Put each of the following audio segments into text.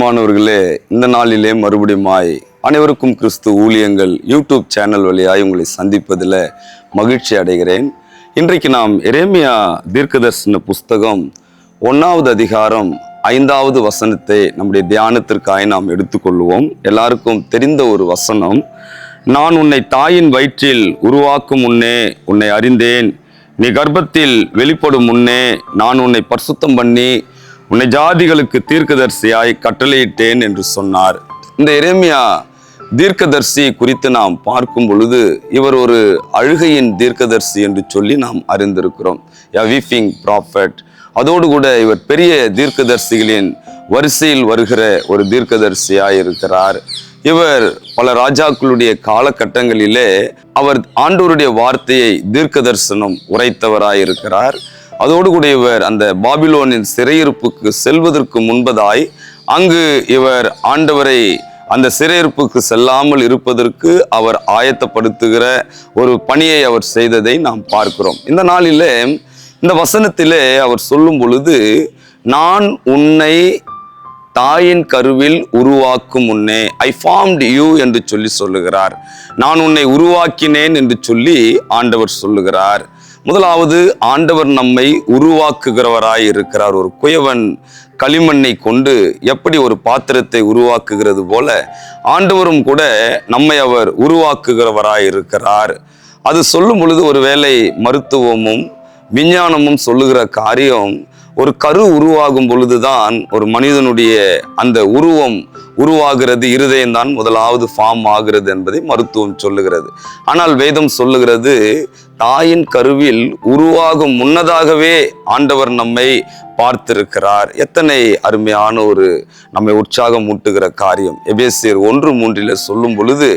பிரியமானவர்களே இந்த நாளிலே மறுபடியுமாய் அனைவருக்கும் கிறிஸ்து ஊழியங்கள் யூடியூப் சேனல் வழியாய் உங்களை சந்திப்பதில் மகிழ்ச்சி அடைகிறேன். இன்றைக்கு நாம் எரேமியா தீர்க்கதர்சன புஸ்தகம் ஒன்றாவது அதிகாரம் ஐந்தாவது வசனத்தை நம்முடைய தியானத்திற்காக நாம் எடுத்துக்கொள்வோம். எல்லாருக்கும் தெரிந்த ஒரு வசனம் நான் உன்னை தாயின் வயிற்றில் உருவாக்கும் முன்னே உன்னை அறிந்தேன். நீ கர்ப்பத்தில் வெளிப்படும் முன்னே நான் உன்னை பரிசுத்தம் பண்ணி உன்னை ஜாதிகளுக்கு தீர்க்கதரிசியாய் கட்டளையிட்டேன் என்று சொன்னார். இந்த இறைமையா தீர்க்கதர்சி குறித்து நாம் பார்க்கும் பொழுது இவர் ஒரு அழுகையின் தீர்க்கதர்சி என்று சொல்லி நாம் அறிந்திருக்கிறோம். யா வீஃபிங் ப்ராஃபட் அதோடு கூட இவர் பெரிய தீர்க்கதர்சிகளின் வரிசையில் வருகிற ஒரு தீர்க்கதர்சியாக இருக்கிறார். இவர் பல ராஜாக்களுடைய காலகட்டங்களிலே அவர் ஆண்டவருடைய வார்த்தையை தீர்க்க தரிசனம் இருக்கிறார் அதோடு கூட இவர் அந்த பாபிலோனின் சிறையிருப்புக்கு செல்வதற்கு முன்பதாய் அங்கு இவர் ஆண்டவரை அந்த சிறையிருப்புக்கு செல்லாமல் இருப்பதற்கு அவர் ஆயத்தப்படுத்துகிற ஒரு பணியை அவர் செய்ததை நாம் பார்க்கிறோம். இந்த நாளிலே இந்த வசனத்திலே அவர் சொல்லும் பொழுது நான் உன்னை தாயின் கருவில் உருவாக்கும் முன்னே ஐ ஃபார்ம்டு யூ என்று சொல்லி சொல்லுகிறார். நான் உன்னை உருவாக்கினேன் என்று சொல்லி ஆண்டவர் சொல்லுகிறார். முதலாவது ஆண்டவர் நம்மை உருவாக்குகிறவராய் இருக்கிறார். ஒரு குயவன் களிமண்ணை கொண்டு எப்படி ஒரு பாத்திரத்தை உருவாக்குகிறது போல ஆண்டவரும் கூட நம்மை அவர் உருவாக்குகிறவராய் இருக்கிறார். அது சொல்லும் பொழுது ஒருவேளை மருத்துவமும் விஞ்ஞானமும் சொல்லுகிற காரியம் ஒரு கரு உருவாகும் பொழுதுதான் ஒரு மனிதனுடைய அந்த உருவம் உருவாகிறது இருதயம் தான் முதலாவது ஃபார்ம் ஆகிறது என்பதை மருத்துவம் சொல்லுகிறது. ஆனால் வேதம் சொல்லுகிறது தாயின் கருவில் உருவாகும் முன்னதாகவே ஆண்டவர் நம்மை பார்த்திருக்கிறார். எத்தனை அருமையான ஒரு நம்மை உற்சாகம் ஊட்டுகிற காரியம். எபேசியர் ஒன்று மூன்றில் சொல்லும் பொழுது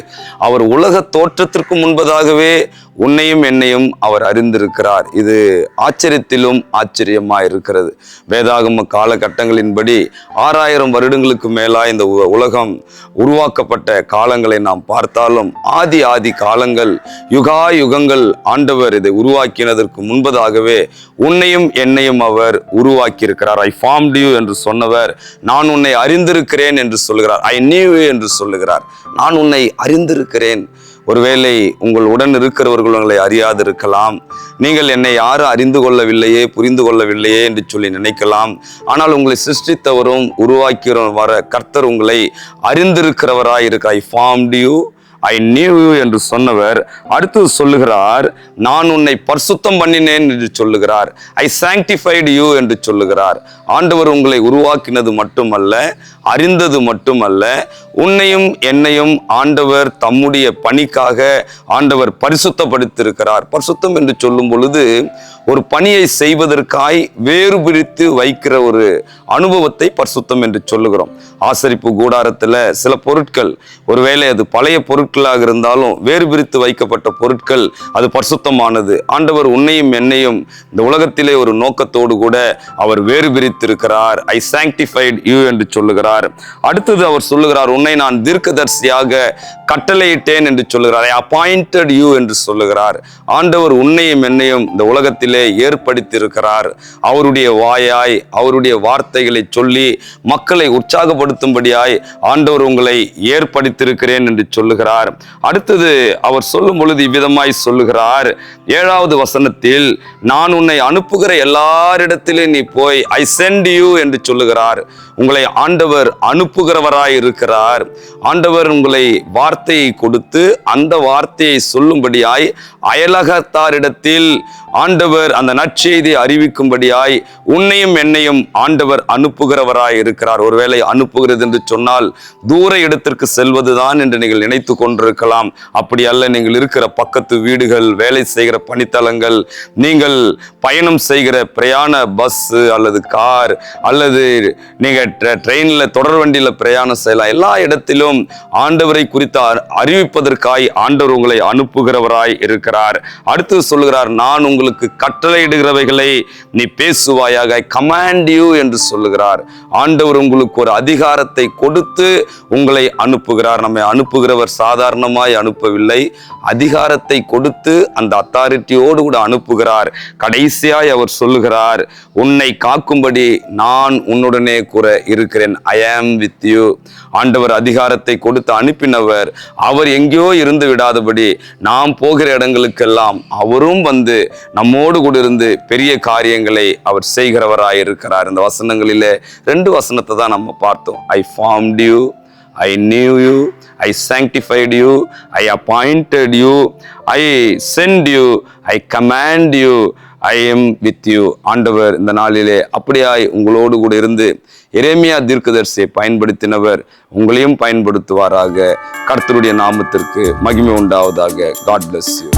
அவர் உலக தோற்றத்திற்கு முன்பதாகவே உன்னையும் என்னையும் அவர் அறிந்திருக்கிறார். இது ஆச்சரியத்திலும் ஆச்சரியமாக இருக்கிறது வேதாகம காலகட்டங்களின்படி ஆறாயிரம் வருடங்களுக்கு மேலாக இந்த உ- உலகம் உருவாக்கப்பட்ட காலங்களை நாம் பார்த்தாலும் ஆதி ஆதி காலங்கள் யுகா யுகங்கள் ஆண்டவர் இதை உருவாக்கினதற்கு முன்பதாகவே உன்னையும் என்னையும் அவர் உருவாக்கியிருக்கிறார். ஐ ஃபார்ம்டு யூ என்று சொன்னவர் நான் உன்னை அறிந்திருக்கிறேன் என்று சொல்லுகிறார் ஐ நியூ என்று சொல்லுகிறார். நான் உன்னை அறிந்திருக்கிறேன். ஒருவேளை உங்கள் உடன் இருக்கிறவர்கள் உங்களை அறியாதிருக்கலாம். நீங்கள் என்னை யாரும் அறிந்து கொள்ளவில்லையே புரிந்து கொள்ளவில்லையே என்று சொல்லி நினைக்கலாம். ஆனால் உங்களை சிருஷ்டித்தவரும் உருவாக்கிறவரும் வர கர்த்தர் உங்களை அறிந்திருக்கிறவராய் இருக்க I formed you I knew you என்று சொன்னவர் அடுத்து சொல்லுகிறார் நான் உன்னை பரிசுத்தம் பண்ணினேன் என்று சொல்லுகிறார். ஐ சாங்டிஃபைடு யூ என்று சொல்லுகிறார். ஆண்டவர் உங்களை உருவாக்கினது மட்டுமல்ல அறிந்தது மட்டுமல்ல உன்னையும் என்னையும் ஆண்டவர் தம்முடைய பணிக்காக ஆண்டவர் பரிசுத்தப்படுத்தியிருக்கிறார். பரிசுத்தம் என்று சொல்லும் பொழுது ஒரு பணியை செய்வதற்காய் வேறு பிரித்து வைக்கிற ஒரு அனுபவத்தை பரிசுத்தம் என்று சொல்லுகிறோம். ஆசரிப்பு கூடாரத்தில் சில பொருட்கள் ஒருவேளை அது பழைய பொருட்களாக இருந்தாலும் வேறு பிரித்து வைக்கப்பட்ட பொருட்கள் அது பரிசுத்தமானது. ஆண்டவர் உன்னையும் என்னையும் இந்த உலகத்திலே ஒரு நோக்கத்தோடு கூட அவர் வேறு பிரித்திருக்கிறார். ஐ சாங்டிஃபைட் யூ என்று சொல்லுகிறார். அடுத்தது அவர் சொல்லுகிறார் உன்னை நான் தீர்க்கதரிசியாக கட்டளையிட்டேன் என்று சொல்லுகிறார். ஐ அப்பாயிண்டட் யூ என்று சொல்லுகிறார். ஆண்டவர் உன்னையும் என்னையும் இந்த உலகத்திலே ஏற்படுத்தியிருக்கிறார். அவருடைய வாயாய் அவருடைய வார்த்தைகளை சொல்லி மக்களை உற்சாகப்படுத்தும்படியாய் ஆண்டவர் உங்களை ஏற்படுத்தியிருக்கிறேன் என்று சொல்லுகிறார். அடுத்தது அவர் சொல்லும் பொழுது இவ்விதமாய் சொல்லுகிறார். ஏழாவது வசனத்தில் நான் உன்னை அனுப்புகிற எல்லாரிடத்திலே நீ போய் ஐ சென்ட் யூ என்று சொல்லுகிறார். உங்களை ஆண்டவர் அனுப்புகிறவராய் இருக்கிறார். ஆண்டவர் உங்களை வார்த்தையை கொடுத்து அந்த வார்த்தையை சொல்லும்படியாய் அயலகத்தாரிடத்தில் ஆண்டவர் அந்த நற்செய்தியை அறிவிக்கும்படியாய் உன்னையும் என்னையும் ஆண்டவர் அனுப்புகிறவராய் இருக்கிறார். ஒருவேளை அனுப்புகிறது என்று சொன்னால் தூர இடத்திற்கு செல்வதுதான் என்று நீங்கள் நினைத்து கொண்டிருக்கலாம். அப்படி அல்ல நீங்கள் இருக்கிற பக்கத்து வீடுகள் வேலை செய்கிற பணித்தளங்கள் நீங்கள் பயணம் செய்கிற பிரயாண பஸ் அல்லது கார் அல்லது நீங்கள் ட்ரெயினில் தொடர் வண்டியில் பிரயாணம் செய்யலாம். எல்லா இடத்திலும் ஆண்டவரை குறித்து அறிவிப்பதற்காய் ஆண்டவர் உங்களை அனுப்புகிறவராய் இருக்கிறார். அடுத்து சொல்லுகிறார் நான் உங்கள் உங்களுக்கு கட்டளையிடுகிறவைகளை நீ பேசுவாயாக கமாண்ட் யூ என்று சொல்லுகிறார். ஆண்டவர் உங்களுக்கு ஒரு அதிகாரத்தை கொடுத்து உங்களை அனுப்புகிறார். நம்மை அனுப்புகிறவர் சாதாரணமாய் அனுப்பவில்லை. அதிகாரத்தை கொடுத்து அந்த அத்தாரிட்டியோடு கூட அனுப்புகிறார். கடைசியாய் அவர் சொல்லுகிறார் உன்னை காக்கும்படி நான் உன்னுடனே கூற இருக்கிறேன். ஐ ஆம் வித் யூ ஆண்டவர் அதிகாரத்தை கொடுத்து அனுப்பினவர் அவர் எங்கேயோ இருந்து விடாதபடி நாம் போகிற இடங்களுக்கெல்லாம் அவரும் வந்து நம்மோடு கூட இருந்து பெரிய காரியங்களை அவர் செய்கிறவராய் இருக்கிறார் இந்த வசனங்களில் ரெண்டு வசனத்தை தான் நம்ம பார்த்தோம். I formed you I knew you I sanctified you I appointed you I sent you I command you I am with you ஆண்டவர் இந்த நாளிலே அப்படியாய் உங்களோடு கூட இருந்து எரேமியா தீர்க்கதரிசியை பயன்படுத்தினவர் உங்களையும் பயன்படுத்துவாராக. கர்த்தருடைய நாமத்திற்கு மகிமை உண்டாவதாக. God bless you